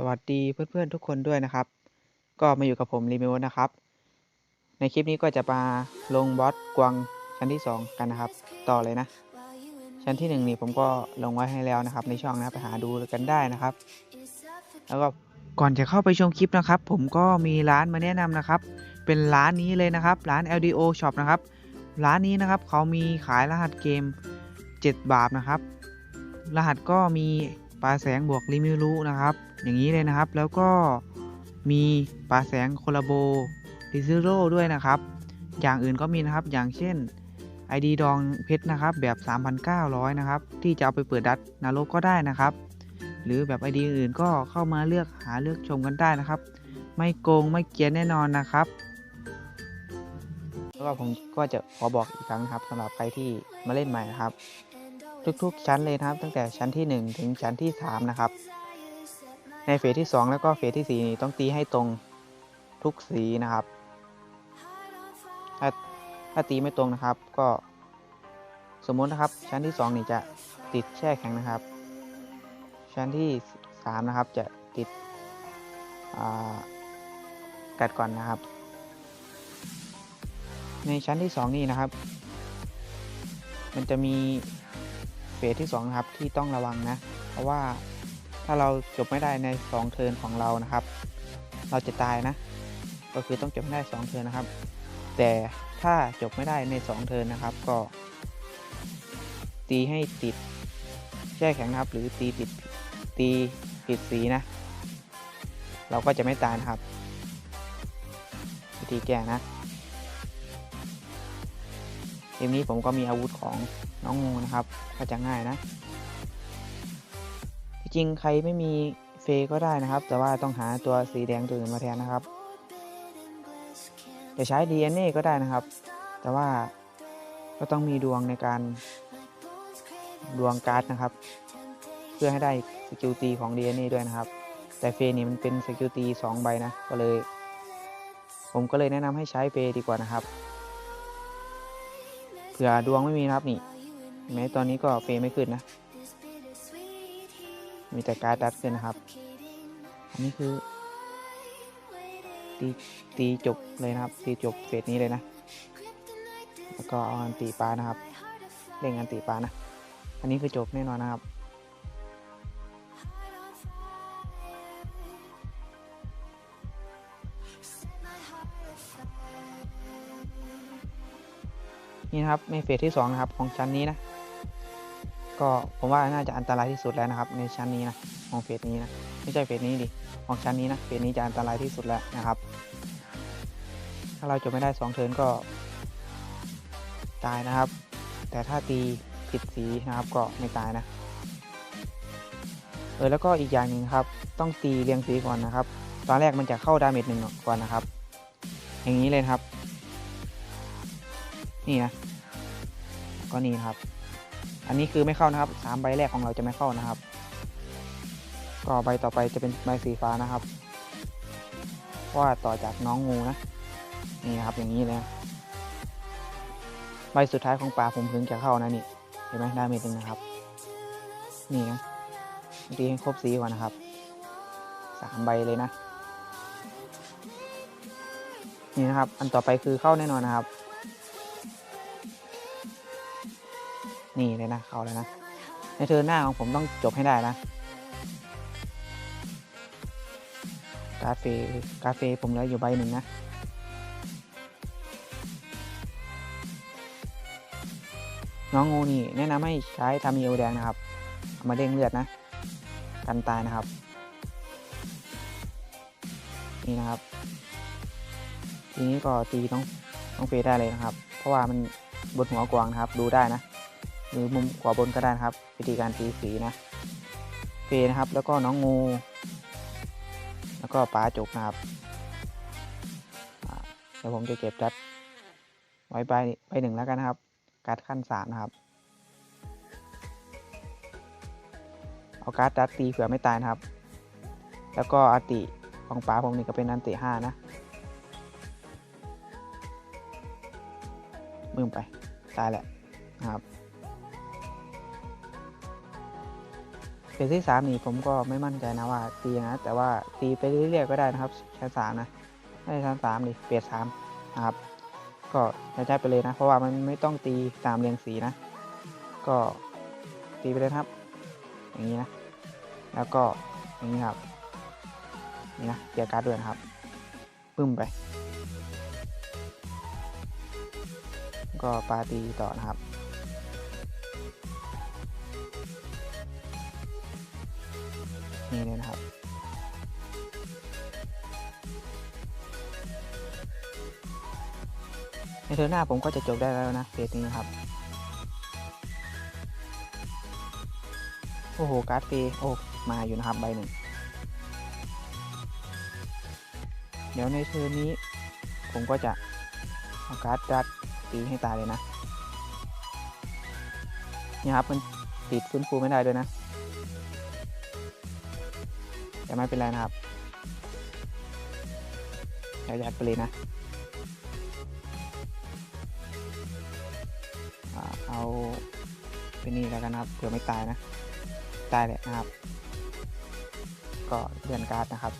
สวัสดีเพื่อนๆทุกคนด้วยนะครับ ก็มาอยู่กับผมรีมิวนะครับ ในคลิปนี้ก็จะมาลงบอสกวางชั้นที่ 2 กันนะครับ ต่อเลยนะ ชั้นที่ 1 นี่ผมก็ลงไว้ให้แล้วนะครับ ในช่องนะไปหาดูกันได้นะครับ แล้วก็ก่อนจะเข้าไปชมคลิปนะครับ ผมก็มีร้านมาแนะนำนะครับ เป็นร้านนี้เลยนะครับ ร้าน LDO Shop นะครับ ร้านนี้นะครับเขามีขายรหัสเกม 7 บาทนะครับ รหัสก็มีปลาแสงบวกลิมิรุนะครับ อย่างนี้เลยนะครับ แล้วก็มีปลาแสงโคลาโบดิซิโร่ด้วยนะครับ อย่างอื่นก็มีนะครับ อย่างเช่น ID ดองเพชรนะครับ แบบ 3,900 นะครับ ที่จะเอาไปเปิดดัดนรกก็ได้นะครับ หรือแบบ ID อื่นก็เข้ามาเลือกหาเลือกชมกันได้นะครับ ไม่โกงไม่เกียนแน่นอนนะครับแล้วก็ผมก็จะขอบอกอีกครั้งครับสำหรับใครที่มาเล่นใหม่นะครับ ทุกๆชั้นเลยนะครับ ตั้งแต่ชั้นที่ 1 ถึงชั้นที่3นะครับ ในเฟสที่ 2 แล้วก็เฟสที่4นี่ต้องตีให้ตรงทุกสีนะครับ ถ้าถ้าตีไม่ตรงนะครับ ก็สมมตินะครับ ชั้นที่ 2 นี่จะติดแช่แข็งนะครับ ชั้นที่ 3 นะครับจะติดกัดก่อนนะครับ ในชั้นที่ 2 นี่นะครับ มันจะมีเฟสที่2นะครับที่ต้องระวังนะ เพราะว่า ถ้าเราจบไม่ได้ใน 2 เทิร์นของเรานะครับ เราจะตายนะ ก็คือต้องจบไม่ได้ 2 เทิร์นนะครับ แต่ถ้าจบไม่ได้ใน 2 เทิร์นนะครับ ก็ ตีให้ติดแช่แข็งนะครับ หรือตีติดตีผิดสีนะ เราก็จะไม่ตายนะครับ วิธีแก้นะเกมนี้ผมก็มีอาวุธของน้องงูนะครับ ก็จะง่ายนะ จริงใครไม่มีเฟก็ได้นะครับ แต่ว่าต้องหาตัวสีแดงตัวอื่นมาแทนนะครับ จะใช้ DNA ก็ได้นะครับ แต่ว่าก็ต้องมีดวงในการดวงการ์ดนะครับ เพื่อให้ได้สกิลตีของ DNA ด้วยนะครับ แต่เฟนี่มันเป็นสกิลตี2ใบนะก็เลย ผมก็เลยแนะนำให้ใช้เฟดีกว่านะครับเผื่อดวงไม่มีนะครับนี่แม้ตอนนี้ก็เฟไม่ขึ้นนะ มีแต่การ์ดดัดขึ้นนะครับ อันนี้คือ ตีตีจบเลยนะครับ ตีจบเฟสนี้เลยนะ แล้วก็เอาอันตีปลานะครับเล่นอันตีปลานะ อันนี้คือจบแน่นอนนะครับนี่นะครับในเฟสที่2นะครับของชั้นนี้นะ ก็ผมว่าน่าจะอันตรายที่สุดแล้วนะครับ ในชั้นนี้นะของเฟสนี้นะไม่ใช่เฟสนี้ดิของชั้นนี้นะเฟสนี้จะอันตรายที่สุดแล้วนะครับ ถ้าเราจบไม่ได้2เทิร์นก็ตายนะครับ แต่ถ้าตีผิดสีนะครับก็ไม่ตายนะเออแล้วก็อีกอย่างหนึ่งครับ ต้องตีเรียงสีก่อนนะครับ ตอนแรกมันจะเข้าดาเมจหนึ่งก่อนนะครับ อย่างนี้เลยครับ นี่นะก็นี่ครับ อันนี้คือไม่เข้านะครับสามใบแรกของเราจะไม่เข้านะครับ ก็ใบต่อไปจะเป็นใบสีฟ้านะครับเพราะว่าต่อจากน้องงูนะนี่นะครับอย่างนี้เลยใบสุดท้ายของปลาผมถึงจะเข้านะนี่เห็นไหมไดาเมจหนึ่งนะครับ นี่นะตีให้ครบสีก่อนนะครับสามใบเลยนะนี่นะครับ อันต่อไปคือเข้าแน่นอนนะครับ นี่เลยนะเขาแล้วนะ ในเทิร์นหน้าของผมต้องจบให้ได้นะกาเฟกาเฟผมเหลืออยู่ใบหนึ่งนะน้องงูนี่แนะนำให้ใช้ทามิโอแดงนะครับามาเด้งเลือดนะ กันตายนะครับ นี่นะครับ ทีนี้ก็ตีน้องน้องเฟได้เลยนะครับ เพราะว่ามันบนหัวกวางนะครับ ดูได้นะ หรือมุมขวาบนก็ได้นะครับ วิธีการตีสีนะเฟนะครับ แล้วก็น้องงู แล้วก็ปลาจุกนะครับเดี๋ยวผมจะเก็บดัดไว้ใบใบหนึ่งแล้วกันนะครับ การ์ดขั้นสามนะครับ เอาการ์ดดัดตีเผื่อไม่ตายนะครับ แล้วก็อติของป๋าผมนี่ก็เป็นอันติห้านะมึงไป ตายแหละนะครับ ฟสที่สามนี่ผมก็ไม่มั่นใจนะว่าตีนะแต่ว่าตีไปเรื่อยๆก็ได้นะครับชั้นสามนะไม่ใช่ชั้นสามดิเฟสสามนะครับ ก็ใช้ไปเลยนะ เพราะว่ามันไม่ต้องตีตามเรียงสีนะ ก็ตีไปเลยครับ อย่างนี้นะ แล้วก็อย่างนี้ครับนี่นะเกียร์การ์ดด้วยนะครับปึ้มไป ก็ปาตีต่อนะครับ นี่เลยนะครับ ในเทอร์หน้าผมก็จะจบได้แล้วนะเฟสนี้นะครับ โอ้โห การ์ดฟย์โอ้มาอยู่นะครับใบหนึ่ง เดี๋ยวในเทอร์นี้ ผมก็จะเอาการ์ดดัดตีให้ตายเลยนะนี่ครับมันติดฟื้นฟูไม่ได้ด้วยนะ แต่ไม่เป็นไรนะครับเดี๋ยวยัดไปเลยนะ เอาเป็นนี่แล้วกันนะครับเผื่อไม่ตายนะ ตายแหละนะครับ ก็เลื่อนการ์ดนะครับ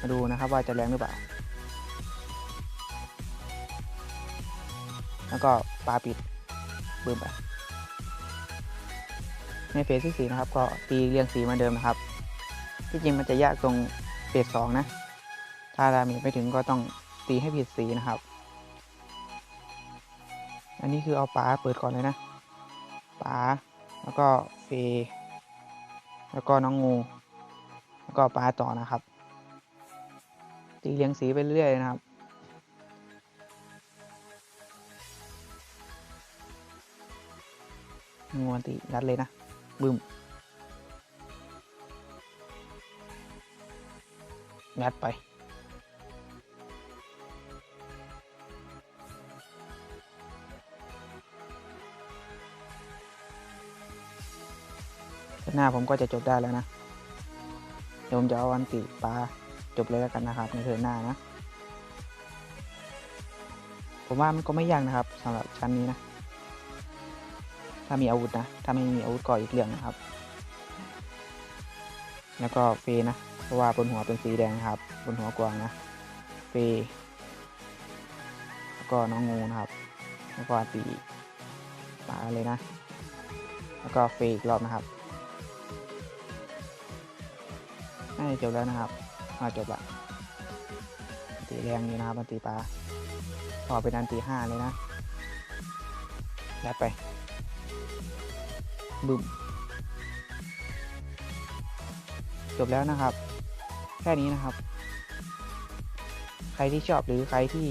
มาดูนะครับว่าจะแรงหรือเปล่า แล้วก็ปลาปิดบึ้มไป ในเฟสที่4นะครับก็ตีเรียงสีเหมาเดิมนะครับ ที่จริงมันจะยากตรงเฟสสองนะ ถ้าดาเมจไม่ถึงก็ต้องตีให้ผิดสีนะครับ อันนี้คือเอาป๋าเปิดก่อนเลยนะป๋าแล้วก็เฟแล้วก็น้องงู แล้วก็ป๋าต่อนะครับ ตีเรียงสีไปเรื่อยนะครับงูอันติยัดเลยนะ บึ้มยัดไป หน้าผมก็จะจบได้แล้วนะ เดี๋ยวผมจะเอาอันติปลาจบเลยแล้วกันนะครับ ในเทิร์หน้านะ ผมว่ามันก็ไม่ยากนะครับสำหรับชั้นนี้นะ ถ้ามีอาวุธนะ ถ้าไม่มีอาวุธก็อีกเรื่องนะครับ แล้วก็เฟนะ เพราะว่าบนหัวเป็นสีแดงครับ บนหัวกวางนะ เฟแล้วก็น้องงูนะครับ แล้วก็ตีปลาเลยนะ แล้วก็เฟอีกรอบนะครับน่าจะจบแล้วนะครับมาจบละตีแดงอยู่นะครับมันตีปลาต่อเป็นอันตีห้าเลยนะยัดไป บึ้มจบแล้วนะครับ แค่นี้นะครับ ใครที่ชอบหรือใครที่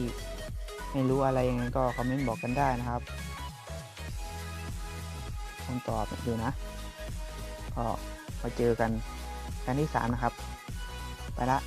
ไม่รู้อะไรยังไงก็คอมเมนต์บอกกันได้นะครับผมตอบดูนะ ก็มาเจอกันกันที่สามนะครับ ไปละ